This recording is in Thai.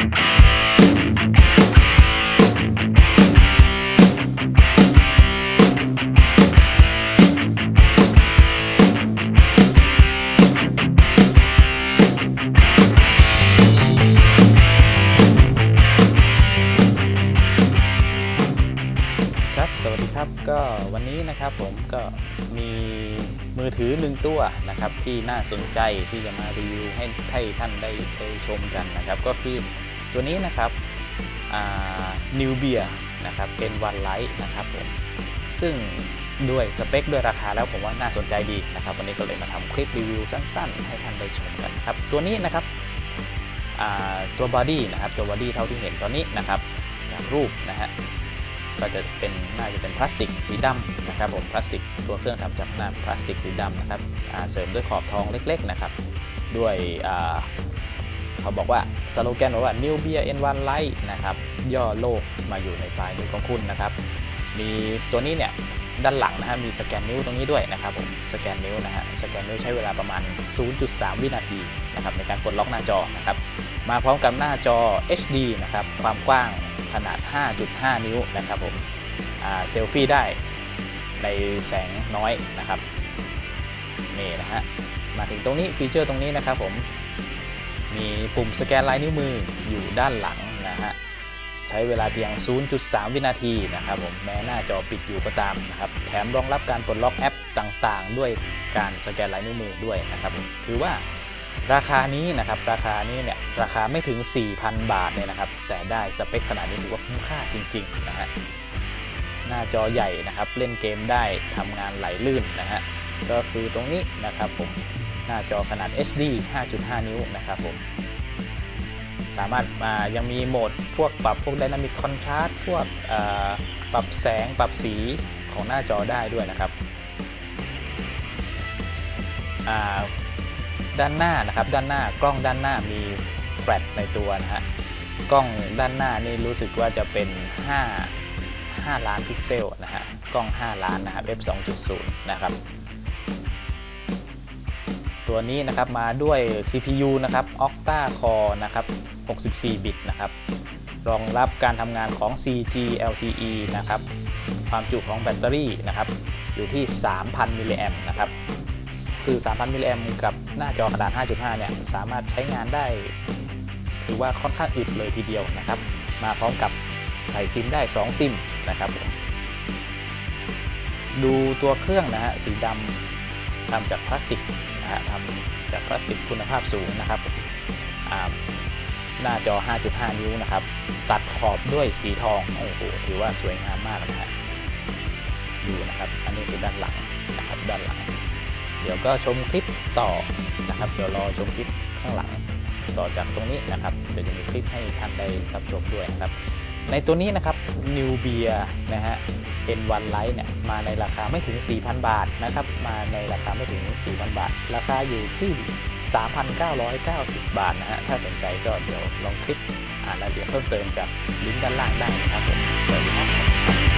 ครับสวัสดีครับก็วันนี้นะครับผมก็มีมือถือหนึ่งตัวนะครับที่น่าสนใจที่จะมารีวิวให้ให้ท่านได้ได้ชมกันนะครับ ก็คือ ตัวนี้นะครับนิวเบียนะครับเป็นวันไลท์นะครับผมซึ่งด้วยสเปคด้วยราคาแล้วผมว่าน่าสนใจดีนะครับ วันนี้ก็เลยมาทำคลิปรีวิวสั้นๆ ให้ท่านได้ชมกันครับ ตัวนี้นะครับตัวบอดี้นะครับตัวบอดี้เท่าที่เห็นตอนนี้นะครับจากรูปนะฮะก็จะเป็นน่าจะเป็นพลาสติกสีดำนะครับผมพลาสติกตัวเครื่องทำจากน้าพลาสติกสีดำนะครับเสริมด้วยขอบทองเล็กๆนะครับด้วย เขาบอกว่าสโลแกนบอกว่า New Beer N1 Light นะครับย่อโลกมาอยู่ในปลายนิ้วของคุณนะครับ มีตัวนี้เนี่ยด้านหลังนะฮะมีสแกนนิ้วตรงนี้ด้วยนะครับผมสแกนนิ้วนะฮะสแกนนิ้วใช้เวลาประมาณ 0.3 วินาทีนะครับในการกดล็อกหน้าจอนะครับมาพร้อมกับหน้าจอ HD นะครับความกว้างขนาด 5.5 นิ้วนะครับผมเซลฟี่ได้ในแสงน้อยนะครับนี่นะฮะมาถึงตรงนี้ฟีเจอร์ตรงนี้นะครับผม มีปุ่มสแกนลายนิ้วมืออยู่ด้านหลังนะฮะใช้เวลาเพียง 0.3 วินาทีนะครับผมแม้หน้าจอปิดอยู่ก็ตามนะครับแถมรองรับการปลดล็อกแอปต่างๆ ด้วยการสแกนลายนิ้วมือด้วยนะครับถือว่าราคานี้นะครับราคานี้เนี่ยราคาไม่ถึง 4,000 บาทเลยนะครับ แต่ได้สเปคขนาดนี้ถือว่าคุ้มค่าจริงๆนะฮะหน้าจอใหญ่นะครับเล่นเกมได้ทำงานไหลลื่นนะฮะก็คือตรงนี้นะครับผม หน้าจอขนาด HD 5.5 นิ้วนะครับผม สามารถมายังมีโหมดพวกปรับพวก Dynamic Contrast พวกปรับแสงปรับสีของหน้าจอได้ด้วยนะครับด้านหน้านะครับด้านหน้ากล้องด้านหน้ามีแฟลชในตัวนะฮะกล้องด้านหน้านี่รู้สึกว่าจะเป็น 5 5 ล้านพิกเซลนะฮะกล้อง 5 ล้านนะครับ f 2.0 นะครับ ตัวนี้นะครับมาด้วย CPU นะครับ Octa Core นะครับ 64 บิตนะครับรองรับการทำงานของ 4G LTE นะครับความจุของแบตเตอรี่นะครับอยู่ที่ 3,000 มิลลิแอมนะครับคือ 3,000 มิลลิแอมกับหน้าจอขนาด 5.5 เนี่ยสามารถใช้งานได้ ถือว่าค่อนข้างอึดเลยทีเดียวนะครับ มาพร้อมกับใส่ซิมได้ 2 ซิมนะครับดูตัวเครื่องนะฮะสีดำทำจากพลาสติก ฮะทำจากพลาสติกคุณภาพสูงนะครับหน้าจอ 5.5 นิ้วนะครับ ตัดขอบด้วยสีทองโอ้โหถือว่าสวยงามมากนะฮะดูนะครับ อันนี้คือด้านหลังนะครับด้านหลัง เดี๋ยวก็ชมคลิปต่อนะครับ เดี๋ยวรอชมคลิปข้างหลัง ต่อจากตรงนี้นะครับเดี๋ยวจะมีคลิปให้ท่านได้รับชมด้วยนะครับ ในตัวนี้นะครับ New Beer นะฮะ N1 Light เนี่ยมาในราคาไม่ถึง 4,000 บาทนะครับ มาในราคาไม่ถึง 4,000 บาท ราคาอยู่ที่ 3,990 บาทนะฮะ ถ้าสนใจก็เดี๋ยวลองคลิกอ่านรายละเอียดเพิ่มเติมจากลิงก์ด้านล่างได้นะครับผมสวัสดีครับ